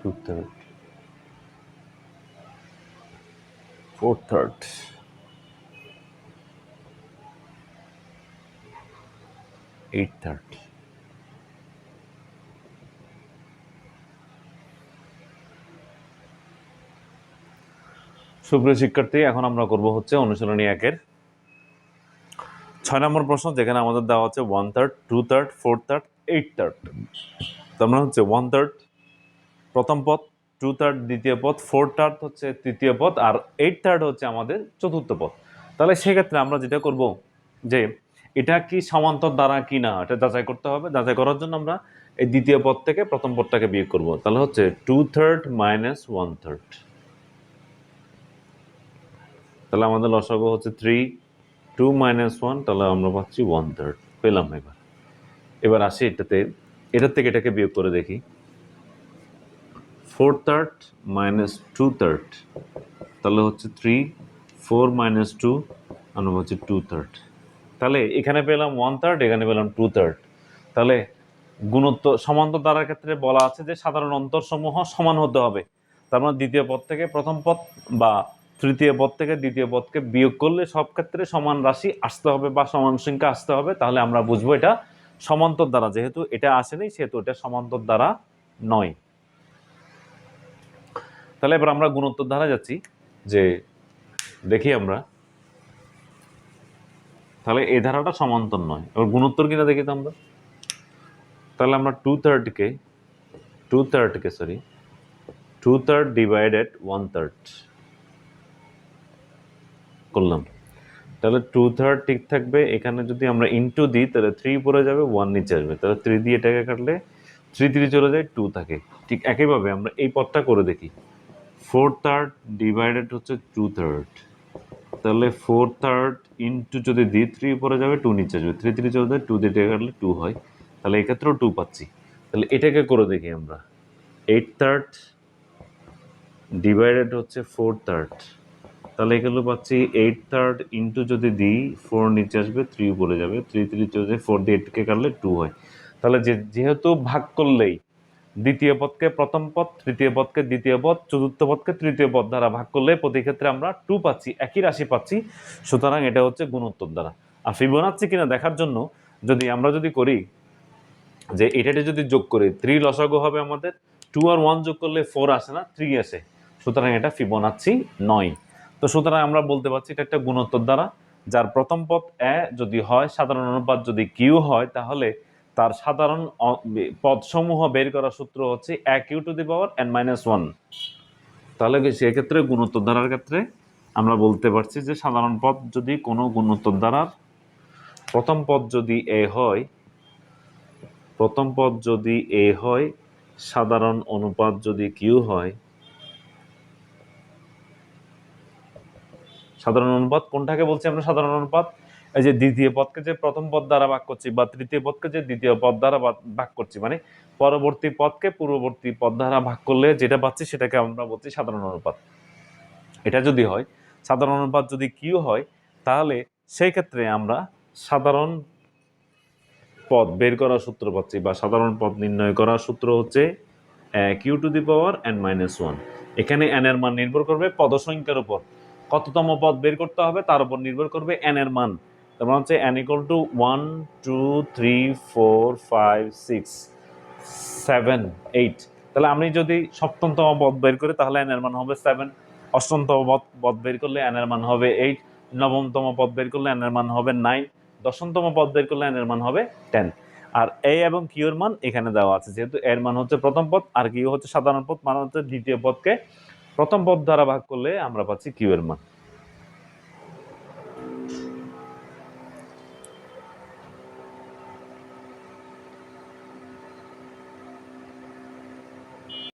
Two third four third eight third সুপ্রিয় শিক্ষার্থী, এখন আমরা করব হচ্ছে অনুশীলনী একের ছয় নম্বর প্রশ্ন, যেখানে আমাদের দেওয়া হচ্ছে one third two third four third eight third তার মানে হচ্ছে ওয়ান থার্ড প্রথম পথ টু থার্ড দ্বিতীয় পথ ফোর থার্ড হচ্ছে তৃতীয় পথ আর এইট থার্ড হচ্ছে আমাদের চতুর্থ পথ তাহলে সেক্ষেত্রে আমরা যেটা করব যে, এটা কি সমান্তর দ্বারা কি না এটা যাচাই করতে হবে। যাচাই করার জন্য আমরা এই দ্বিতীয় পদ থেকে প্রথম পদটাকে বিয়োগ করব। তাহলে হচ্ছে two third minus one third তাহলে আমাদের লসাগু হচ্ছে থ্রি টু মাইনাস ওয়ান তাহলে আমরা পাচ্ছি ওয়ান থার্ড পেলাম এবার। এবার আসি এটাতে, এটার থেকে এটাকে বিয়োগ করে দেখি। Four third minus two third তাহলে হচ্ছে থ্রি ফোর মাইনাস টু আমরা হচ্ছে টু থার্ড তাহলে এখানে পেলাম ওয়ান থার্ড এখানে পেলাম টু থার্ড তাহলে গুণত্ব সমান্তর দ্বারার ক্ষেত্রে বলা আছে যে সাধারণ অন্তর সমূহ সমান হতে হবে। তার মানে দ্বিতীয় পদ থেকে প্রথম পদ বা তৃতীয় পদ থেকে দ্বিতীয় পদকে বিয়োগ করলে সব ক্ষেত্রে সমান রাশি আসতে হবে বা সমান সংখ্যা আসতে হবে। তাহলে আমরা বুঝব এটা সমান্তর দ্বারা, যেহেতু এটা আসেনি, সেহেতু এটা সমান্তর দ্বারা নয়। তাহলে এবার আমরা গুণোত্তর ধারা যাচ্ছি, যে দেখি আমরা। তাহলে এই ধারাটা সমান্তর নয়। এবার গুণোত্তর কিনা দেখি তো আমরা। তাহলে আমরা টু থার্ডকে two থার্ডকে sorry two third divided one third করলাম। তাহলে টু থার্ড ঠিক থাকবে, এখানে যদি আমরা ইনটু দিই, তাহলে থ্রি পরে যাবে ওয়ান নিচে আসবে। তাহলে থ্রি দিয়ে এটাকে কাটলে থ্রি থ্রি চলে যায় টু থাকে। ঠিক একইভাবে আমরা এই পথটা করে দেখি। ফোর থার্ড ডিভাইডেড হচ্ছে টু থার্ড তাহলে ফোর থার্ড ইনটু যদি দিই থ্রি পরে যাবে টু নিচে আসবে। থ্রি থ্রি চলে যায় টু দিয়ে এটাকে কাটলে টু হয়। তাহলে এক্ষেত্রেও টু পাচ্ছি। তাহলে এটাকে করে দেখি আমরা। এইট থার্ড ডিভাইডেড হচ্ছে ফোর থার্ড তাহলে এগুলো পাচ্ছি এইট থার্ড ইন্টু যদি দিই ফোর নিচে আসবে থ্রি উপরে যাবে। থ্রি থ্রি চলে ফোর দিয়ে এইটকে কাটলে টু হয়। তাহলে যেহেতু ভাগ করলেই দ্বিতীয় পদকে প্রথম পদ, তৃতীয় পদকে দ্বিতীয় পদ, চতুর্থ পদকে তৃতীয় পদ দ্বারা ভাগ করলে প্রতি ক্ষেত্রে আমরা টু পাচ্ছি, একই রাশি পাচ্ছি। সুতরাং এটা হচ্ছে গুণোত্তর দ্বারা। আর ফিবোনাচ্ছি কিনা দেখার জন্য যদি আমরা যদি করি যে এটাতে যদি যোগ করি থ্রি লসাগু হবে আমাদের টু আর ওয়ান যোগ করলে ফোর আসে না থ্রি আসে। সুতরাং এটা ফিবোনাচ্ছি নয়। তো সুতরাং আমরা বলতে পারছি এটা একটা গুণোত্তর দ্বারা। যার প্রথম পদ এ যদি হয়, সাধারণ অনুপাত যদি কিউ হয়, তাহলে তার সাধারণ পদসমূহ বের করার সূত্র হচ্ছে a q to the power n minus one. তাহলে সেক্ষেত্রে গুণোত্তর দ্বারার ক্ষেত্রে আমরা বলতে পারছি যে সাধারণ পদ যদি কোনো গুণোত্তর দ্বারার প্রথম পদ যদি এ হয়, প্রথম পদ যদি এ হয়, সাধারণ অনুপাত যদি কিউ হয়, সাধারণ অনুপাত কোনটাকে বলছি আমরা সাধারণ অনুপাত? এই যে দ্বিতীয় পদকে যে প্রথম পদ দ্বারা ভাগ করছি বা তৃতীয় পদকে যে দ্বিতীয় পদ দ্বারা ভাগ করছি মানে পরবর্তী পদকে পূর্ববর্তী পদ দ্বারা ভাগ করলে যেটা পাচ্ছি সেটাকে আমরা বলছি সাধারণ অনুপাত। এটা যদি হয়, সাধারণ অনুপাত যদি কিউ হয়, তাহলে সেই ক্ষেত্রে আমরা সাধারণ পদ বের করার সূত্র পাচ্ছি বা সাধারণ পদ নির্ণয় করার সূত্র হচ্ছে q to the power n minus one এখানে এন এর মান নির্ভর করবে পদসংখ্যার উপর। কততম পদ বের করতে হবে তার উপর নির্ভর করবে এন এর মান। তার মানে হচ্ছে n equal to one two three four five six seven eight তাহলে আমি যদি সপ্তমতম পদ বের করি, তাহলে এন এর মান হবে সেভেন অষ্টমতম পদ পদ বের করলে এন এর মান হবে এইট নবমতম পদ বের করলে এন এর মান হবে নাইন দশমতম পদ বের করলে এন এর মান হবে টেন আর এ এবং কিউ এর মান এখানে দেওয়া আছে, যেহেতু এর মান হচ্ছে প্রথম পদ, আর কিউ হচ্ছে সাধারণ পদ মানে হচ্ছে দ্বিতীয় পদকে প্রথম পদ দ্বারা ভাগ করলে আমরা পাচ্ছি কিউ এর মান।